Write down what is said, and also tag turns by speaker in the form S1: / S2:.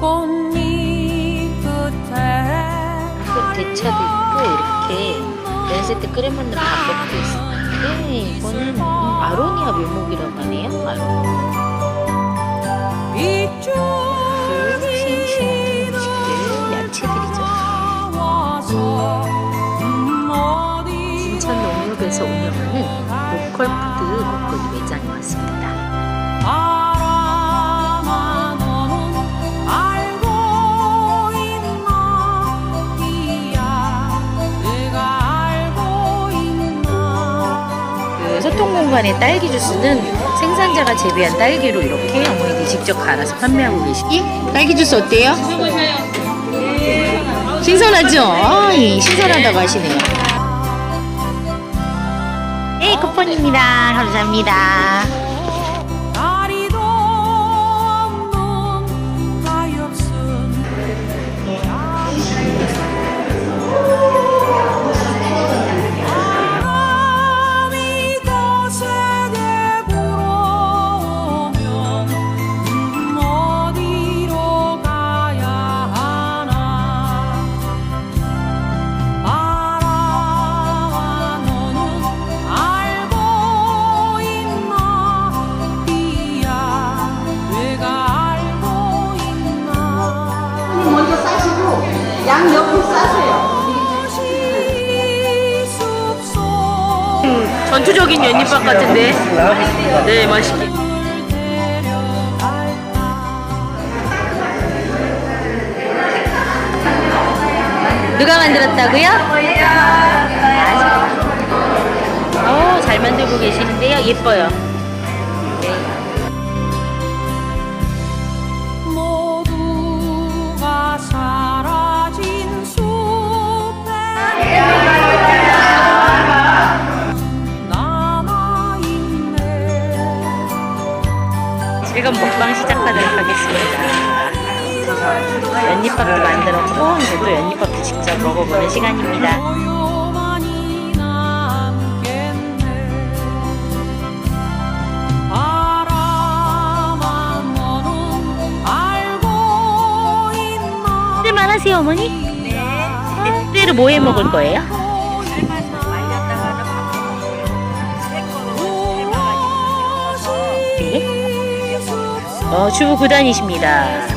S1: 꽃잎 끝에
S2: 그 대차도 있고 이렇게 렌세트 끓여 먹는 방법도 있는데 이거는 음, 아로니아 묘목이라고 하네요. 아로니아. 푸드 먹거리 매장에 왔습니다. 그 소통 공간의 딸기 주스는 생산자가 재배한 딸기로 이렇게 어머니들이 직접 갈아서 판매하고 계시기 딸기 주스 어때요? 신선하죠? 아, 예, 신선하다고 하시네요. 네, 쿠폰입니다. 감사합니다. 전투적인 연잎밥 같은데? 네, 맛있게. 누가 만들었다고요? 어, 잘 만들고 계시는데요. 예뻐요. 연잎밥도 만들었고, 이제 또 연잎밥도 직접 먹어보는 시간입니다. 쓸만 하세요, 어머니? 네. 그대로 뭐 해 먹을 거예요? 네. 어, 주부 구단이십니다.